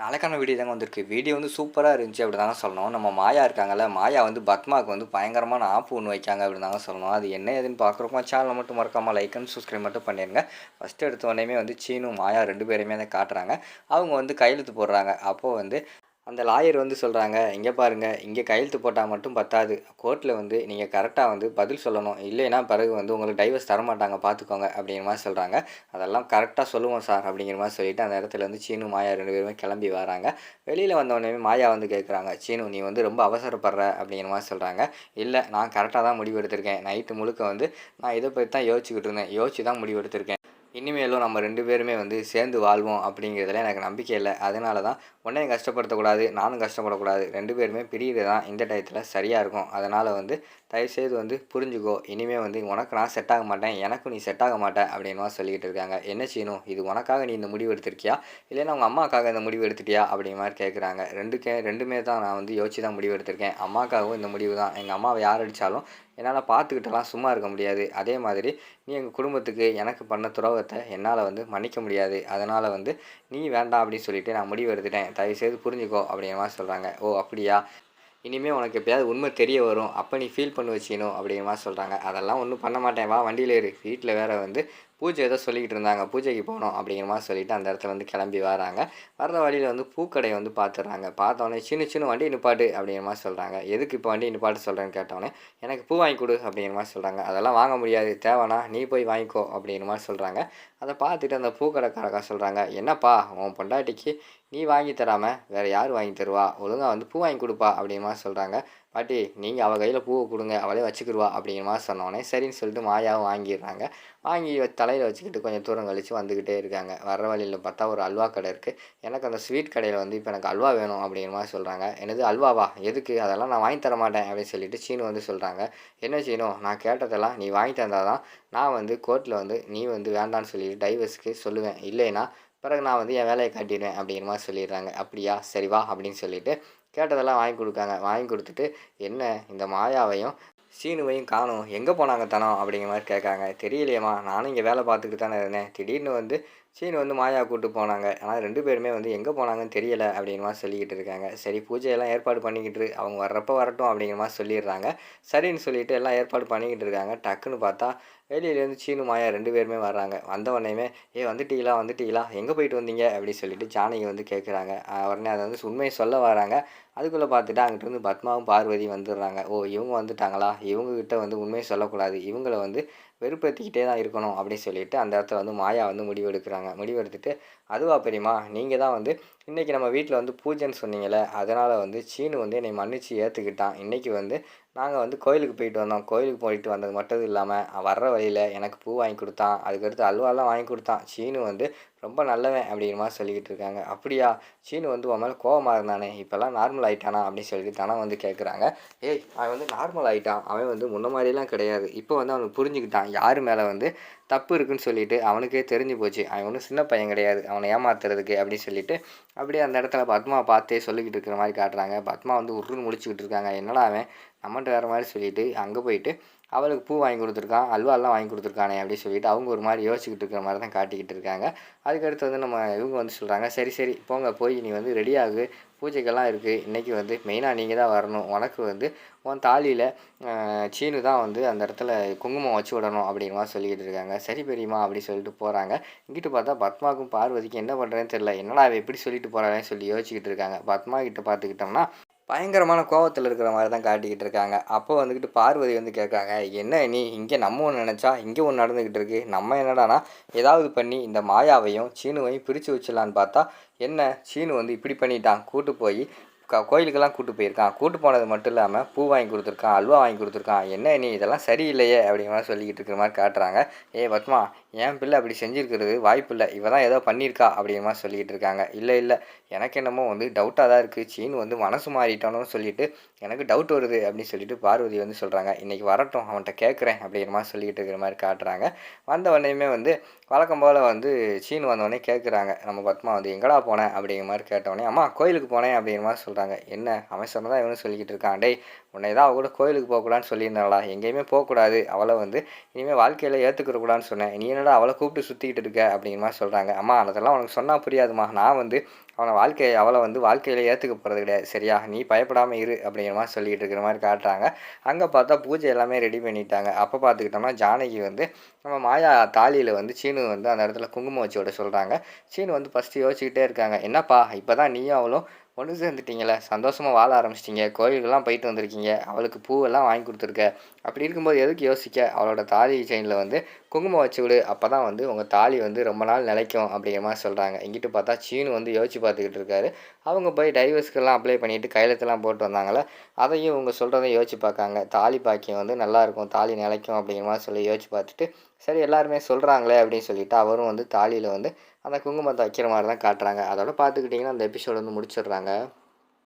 நாளைக்கான வீடியோ தாங்க வந்திருக்கு. வீடியோ வந்து சூப்பராக இருந்துச்சு அப்படி தாங்க சொல்லணும். நம்ம மாயா இருக்காங்கல்ல மாயா வந்து பத்மாவுக்கு வந்து பயங்கரமான ஆப்பு ஒன்று வைக்காங்க அப்படி தாங்க சொல்லணும். அது என்ன ஏதுன்னு பார்க்குறோமோ சேனலை மட்டும் மறக்காமல் லைக் அண்ட் சப்ஸ்கிரைப் மட்டும் பண்ணிடுங்க ஃபஸ்ட்டு எடுத்த உடனே வந்து சீனும் மாயா ரெண்டு பேருமே தான் காட்டுறாங்க. அவங்க வந்து கையெழுத்து போடுறாங்க. அப்போது வந்து அந்த லாயர் வந்து சொல்கிறாங்க இங்கே பாருங்கள் இங்கே கையெழுத்து போட்டால் மட்டும் பத்தாது. கோர்ட்டில் வந்து நீங்கள் கரெக்டாக வந்து பதில் சொல்லணும். இல்லைன்னா பிறகு வந்து உங்களுக்கு டைவர்ஸ் தரமாட்டாங்க பார்த்துக்கோங்க அப்படிங்கிற மாதிரி சொல்கிறாங்க அதெல்லாம் கரெக்டாக சொல்லுவோம் சார் அப்படிங்கிற மாதிரி சொல்லிவிட்டு அந்த இடத்துல வந்து சீனு மாயா ரெண்டு பேருமே கிளம்பி வராங்க. வெளியில் வந்தவொடனே மாயா வந்து கேட்குறாங்க சீனு நீ வந்து ரொம்ப அவசரப்படுற அப்படிங்கிற மாதிரி சொல்கிறாங்க இல்லை நான் கரெக்டாக தான் முடிவு எடுத்திருக்கேன் நைட்டு முழுக்க வந்து நான் இதை பற்றி தான் யோசிச்சுக்கிட்டு இருந்தேன். யோசிச்சு தான் முடிவு எடுத்திருக்கேன் இனிமேலும் நம்ம ரெண்டு பேருமே வந்து சேர்ந்து வாழ்வோம் அப்படிங்கிறதுல எனக்கு நம்பிக்கை இல்லை. அதனால தான் உன்னையும் கஷ்டப்படுத்தக்கூடாது நானும் கஷ்டப்படக்கூடாது ரெண்டு பேருமே பிரியுது தான் இந்த டயத்தில் சரியாக இருக்கும். அதனால் வந்து தயவுசெய்து வந்து புரிஞ்சுக்கோ இனிமேல் வந்து உனக்கு நான் செட் ஆக மாட்டேன் எனக்கும் நீ செட் ஆக மாட்டேன் அப்படின்னு சொல்லிக்கிட்டு இருக்காங்க. என்ன செய்யணும் இது உனக்காக நீ இந்த முடிவு எடுத்திருக்கியா? இல்லைன்னா உங்கள் அம்மாக்காக இந்த முடிவு எடுத்துட்டியா? அப்படிங்கிற மாதிரி கேட்குறாங்க ரெண்டுக்கே ரெண்டுமே தான் நான் வந்து யோசிச்சு தான் முடிவு எடுத்திருக்கேன். அம்மாக்காகவும் இந்த முடிவு தான் எங்கள் அம்மாவை யார் அடித்தாலும் என்னால் பார்த்துக்கிட்டலாம் சும்மா இருக்க முடியாது. அதே மாதிரி நீ எங்கள் குடும்பத்துக்கு எனக்கு பண்ண துரோகத்தை என்னால் வந்து மன்னிக்க முடியாது. அதனால் வந்து நீ வேண்டாம் அப்படின்னு சொல்லிட்டு நான் முடிவு எடுத்துட்டேன். தயவுசெய்து புரிஞ்சுக்கோ அப்படிங்கிற மாதிரி சொல்கிறாங்க ஓ அப்படியா? இனிமேல் உனக்கு எப்பயாவது உண்மை தெரிய வரும். அப்போ நீ ஃபீல் பண்ணி வச்சுக்கணும் அப்படிங்கிற மாதிரி சொல்கிறாங்க அதெல்லாம் ஒன்றும் பண்ண மாட்டேன். வா வண்டியில் இரு வீட்டில் வேறு வந்து பூஜை ஏதோ சொல்லிக்கிட்டு இருந்தாங்க. பூஜைக்கு போகணும் அப்படிங்கிற மாதிரி சொல்லிட்டு அந்த இடத்துல வந்து கிளம்பி வராங்க. வர்ற வழியில் வந்து பூக்கடையை வந்து பார்த்துடுறாங்க. பார்த்தோன்னே சின்ன சின்ன வண்டி நிப்பாட்டு அப்படிங்கிற மாதிரி சொல்கிறாங்க எதுக்கு இப்போ வண்டி நிப்பாட்டு சொல்கிறேன்னு கேட்டோன்னே எனக்கு பூ வாங்கி கொடு அப்படிங்கிற மாதிரி சொல்கிறாங்க அதெல்லாம் வாங்க முடியாது. தேவைன்னா நீ போய் வாங்கிக்கோ அப்படிங்கிற மாதிரி சொல்கிறாங்க அதை பார்த்துட்டு அந்த பூக்கடைக்காரக்கா சொல்கிறாங்க என்னப்பா உன் பொண்டாட்டிக்கு நீ வாங்கி தராமல் வேறு யார் வாங்கி தருவா? ஒழுங்காக வந்து பூ வாங்கி கொடுப்பா அப்படிங்கிற மாதிரி சொல்கிறாங்க பாட்டி நீங்கள் அவள் கையில் பூவை கொடுங்க அவளே வச்சுக்கிடுவா அப்படிங்கிற மாதிரி சொன்னோடனே சரின்னு சொல்லிட்டு மாயாவும் வாங்கிடுறாங்க. வாங்கி தலையில் வச்சுக்கிட்டு கொஞ்சம் தூரம் கழித்து வந்துக்கிட்டே இருக்காங்க. வர வழியில் பார்த்தா ஒரு அல்வா கடை இருக்குது எனக்கு அந்த ஸ்வீட் கடையில் வந்து இப்போ எனக்கு அல்வா வேணும் அப்படிங்கிற மாதிரி சொல்கிறாங்க என்னது அல்வாவா? எதுக்கு? அதெல்லாம் நான் வாங்கி தர மாட்டேன் அப்படின்னு சொல்லிட்டு சீனு வந்து சொல்கிறாங்க என்ன சீனு? நான் கேட்டதெல்லாம் நீ வாங்கி தந்தால் தான் நான் வந்து கோர்ட்டில் வந்து நீ வந்து வேண்டான்னு சொல்லிட்டு டைவர்ஸ்க்கு சொல்லுவேன். இல்லைன்னா பிறகு நான் வந்து என் வேலையை காட்டிடுவேன் அப்படிங்கிற மாதிரி சொல்லிடுறாங்க. அப்படியா? சரி வா அப்படின்னு சொல்லிட்டு கேட்டதெல்லாம் வாங்கி கொடுக்காங்க. வாங்கி கொடுத்துட்டு என்ன இந்த மாயாவையும் சீனுவையும் காணும். எங்கே போனாங்க தனம் அப்படிங்கிற மாதிரி கேட்காங்க. தெரியலையம்மா. நானும் இங்கே வேலை பார்த்துக்கிட்டு தானே இருந்தேன். திடீர்னு வந்து சீனு வந்து மாயா கூப்பிட்டு போனாங்க. ஆனால் ரெண்டு பேருமே வந்து எங்கே போனாங்கன்னு தெரியலை அப்படிங்கிற மாதிரி சொல்லிக்கிட்டு இருக்காங்க. சரி பூஜையெல்லாம் ஏற்பாடு பண்ணிக்கிட்டு அவங்க வர்றப்போ வரட்டும் அப்படிங்கிற மாதிரி சொல்லிடுறாங்க. சரின்னு சொல்லிட்டு எல்லாம் ஏற்பாடு பண்ணிக்கிட்டு இருக்காங்க. டக்குன்னு பார்த்தா வெளியிலேருந்து சீனு மாயா ரெண்டு பேருமே வர்றாங்க. வந்த உடனேயுமே ஏ வந்துட்டீங்களா வந்துட்டீங்களா? எங்கே போயிட்டு வந்தீங்க? அப்படின்னு சொல்லிட்டு ஜானகி வந்து கேட்குறாங்க உடனே அதை வந்து உண்மையை சொல்ல வராங்க. அதுக்குள்ளே பார்த்துட்டு அங்கிட்டு வந்து பத்மாவும் பார்வதி வந்துடுறாங்க. ஓ இவங்க வந்துட்டாங்களா? இவங்கக்கிட்ட வந்து உண்மையை சொல்லக்கூடாது. இவங்கள வந்து வெறுப்பேற்றிக்கிட்டே தான் இருக்கணும். அப்படின்னு சொல்லிட்டு அந்த இடத்துல வந்து மாயா வந்து முடிவெடுக்கிறாங்க. முடிவெடுத்துட்டு அதுவா பெரியமா நீங்கள் தான் வந்து இன்றைக்கி நம்ம வீட்டில் வந்து பூஜைன்னு சொன்னீங்களே அதனால் வந்து சீனு வந்து என்னை மன்னித்து ஏற்றுக்கிட்டான் இன்றைக்கி வந்து நாங்கள் வந்து கோயிலுக்கு போயிட்டு வந்தோம். கோயிலுக்கு போயிட்டு வந்தது மட்டும் இல்லாமல் வர்ற வழியில் எனக்கு பூ வாங்கி கொடுத்தான். அதுக்கடுத்து அல்வாலாம் வாங்கி கொடுத்தான். சீனு வந்து ரொம்ப நல்லவன் அப்படிங்கிற மாதிரி சொல்லிக்கிட்டு இருக்காங்க. அப்படியா சீனு வந்து உன் மேலே கோவமாக இருந்தானே? இப்போல்லாம் நார்மல் ஆகிட்டானா அப்படின்னு சொல்லிட்டு தானே வந்து கேட்குறாங்க ஏய் அவன் வந்து நார்மல் ஆகிட்டான் அவன் வந்து முன்ன மாதிரிலாம் கிடையாது. இப்போ வந்து அவனுக்கு புரிஞ்சுக்கிட்டான். யார் மேலே வந்து தப்பு இருக்குன்னு சொல்லிட்டு அவனுக்கே தெரிஞ்சு போச்சு. அவன் ஒன்றும் சின்ன பையன் கிடையாது. அவனை ஏமாத்துறதுக்கு அப்படின்னு சொல்லிட்டு அப்படியே அந்த இடத்துல பத்மா பார்த்தே சொல்லிக்கிட்டு இருக்கிற மாதிரி காட்டுறாங்க. பத்மா வந்து உருன்னு முடிச்சுக்கிட்டு இருக்காங்க. என்னடா அவன்? நம்மகிட்ட வேறு மாதிரி சொல்லிட்டு அங்கே போயிட்டு அவளுக்கு பூ வாங்கி கொடுத்துருக்கான் அல்வாலாம் வாங்கி கொடுத்துருக்கானே அப்படின்னு சொல்லிட்டு அவங்க ஒரு மாதிரி யோசிச்சுக்கிட்டு இருக்கிற மாதிரி தான் காட்டிக்கிட்டு இருக்காங்க. அதுக்கடுத்து வந்து நம்ம இவங்க வந்து சொல்கிறாங்க சரி சரி போங்க போய் நீ வந்து ரெடியாகு பூஜைக்கெல்லாம் இருக்குது இன்றைக்கி வந்து மெயினாக நீங்கள் தான் வரணும். உனக்கு வந்து உன் தாலியில் சீனு தான் வந்து அந்த இடத்துல குங்குமம் வச்சு விடணும் அப்படிங்கிற மாதிரி சொல்லிக்கிட்டு இருக்காங்க. சரி பெரியம்மா அப்படின்னு சொல்லிட்டு போகிறாங்க இங்கிட்டு பார்த்தா பத்மாவுக்கும் பார்வதிக்கும் என்ன பண்ணுறேன்னு தெரில என்னடா அவ எப்படி சொல்லிட்டு போகிறாங்கன்னு சொல்லி யோசிச்சுக்கிட்டு இருக்காங்க. பத்மா கிட்ட பார்த்துக்கிட்டோம்னா பயங்கரமான கோவத்தில் இருக்கிற மாதிரி தான் காட்டிக்கிட்டு இருக்காங்க. அப்போ வந்துக்கிட்டு பார்வதி வந்து கேட்குறாங்க என்ன நீ இங்கே நம்ம ஒன்று நினச்சா இங்கே ஒன்று நடந்துக்கிட்டு இருக்கு. நம்ம என்னடானா ஏதாவது பண்ணி இந்த மாயாவையும் சீனுவையும் பிரித்து வச்சிடலான்னு பார்த்தா என்ன? சீனு வந்து இப்படி பண்ணிட்டான். கூட்டு போய் கோயிலுக்கெல்லாம் கூட்டு போயிருக்கான். கூட்டு போனது மட்டும் இல்லாமல் பூ வாங்கி கொடுத்துருக்கான் அல்வா வாங்கி கொடுத்துருக்கான். என்ன நீ இதெல்லாம் சரியில்லையே அப்படிங்கிற மாதிரி சொல்லிக்கிட்டு இருக்கிற மாதிரி காட்டுறாங்க. ஏ பத்மா என் பிள்ளை அப்படி செஞ்சுருக்கிறது வாய்ப்பு இல்லை. இவ தான் ஏதோ பண்ணியிருக்கா அப்படிங்கிற மாதிரி சொல்லிக்கிட்டு இருக்காங்க. இல்லை இல்லை. எனக்கு என்னமோ வந்து டவுட்டாக தான் இருக்குது சீன் வந்து மனசு மாறிட்டானோன்னு சொல்லிட்டு எனக்கு டவுட் வருது அப்படின்னு சொல்லிட்டு பார்வதி வந்து சொல்கிறாங்க இன்றைக்கி வரட்டும் அவன்கிட்ட கேட்குறேன் அப்படிங்கிற மாதிரி சொல்லிக்கிட்டு இருக்கிற மாதிரி காட்டுறாங்க. வந்த உடனேயுமே வந்து வழக்கம் போல் வந்து சீன் வந்தோடனே கேட்குறாங்க நம்ம பத்மா வந்து எங்கடா போனேன் அப்படிங்கிற மாதிரி கேட்டோடனே அம்மா கோயிலுக்கு போனேன். அப்படிங்கிற மாதிரி சொல்கிறாங்க என்ன அமைச்சர் தான் இவனு சொல்லிக்கிட்டு இருக்கான். டேய் உன்னை தான் அவள் கூட கோயிலுக்கு போகக்கூடாதுன்னு சொல்லியிருந்தாளா? எங்கேயுமே போகக்கூடாது அவளை வந்து இனிமேல் வாழ்க்கையில் ஏற்றுக்கிறக்கூடாதுன்னு சொன்னேன். நீ என்னடா அவளை கூப்பிட்டு சுற்றிக்கிட்டு இருக்க? அப்படிங்கிற மாதிரி சொல்கிறாங்க அம்மா அதெல்லாம் உனக்கு சொன்னால் புரியாதுமா நான் வந்து அவனை வாழ்க்கையை அவளை வந்து வாழ்க்கையில் ஏற்றுக்க போகிறது கிடையாது. சரியா? நீ பயப்படாமல் இரு அப்படிங்கிற மாதிரி சொல்லிகிட்டு இருக்கிற மாதிரி காட்டுறாங்க. அங்கே பார்த்தா பூஜை எல்லாமே ரெடி பண்ணிட்டாங்க. அப்போ பார்த்துக்கிட்டோம்னா ஜானகி வந்து நம்ம மாயா தாலியில் வந்து சீனு வந்து அந்த இடத்துல குங்குமம் வச்சு விட சொல்கிறாங்க சீனு வந்து ஃபஸ்ட்டு யோசிச்சுக்கிட்டே இருக்காங்க. என்னப்பா இப்போ தான் நீயும் அவளும் ஒன்று சேர்ந்துட்டீங்களே சந்தோஷமாக வாழ ஆரம்பிச்சிட்டிங்க. கோயிலுக்கெல்லாம் போயிட்டு வந்திருக்கீங்க. அவளுக்கு பூவெல்லாம் வாங்கி கொடுத்துருக்க. அப்படி இருக்கும்போது எதுக்கு யோசிக்க? அவளோட தாலி செயினில் வந்து குங்குமம் வச்சு விடு அப்போ தான் வந்து உங்கள் தாலி வந்து ரொம்ப நாள் நிலைக்கும் அப்படிங்கிற மாதிரி சொல்கிறாங்க இங்கிட்டு பார்த்தா சீனு வந்து யோசிச்சு பார்த்துக்கிட்டு இருக்காரு. அவங்க போய் டைவர்ஸ்க்கெல்லாம் அப்ளை பண்ணிவிட்டு கையெழுத்தெல்லாம் போட்டு வந்தாங்களே அதையும் இவங்க சொல்கிறதையும் யோசிச்சு பார்க்காங்க. தாலி பாக்கியம் வந்து நல்லாயிருக்கும் தாலி நிலைக்கும் அப்படிங்கிற மாதிரி சொல்லி யோசிச்சு பார்த்துட்டு சரி எல்லாருமே சொல்கிறாங்களே அப்படின்னு சொல்லிட்டு அவரும் வந்து தாலியில் வந்து அந்த குங்குமத்தை வைக்கிற மாதிரி தான் காட்டுறாங்க. அதோட பார்த்துக்கிட்டிங்கன்னா அந்த எபிசோடு வந்து முடிச்சிடுறாங்க.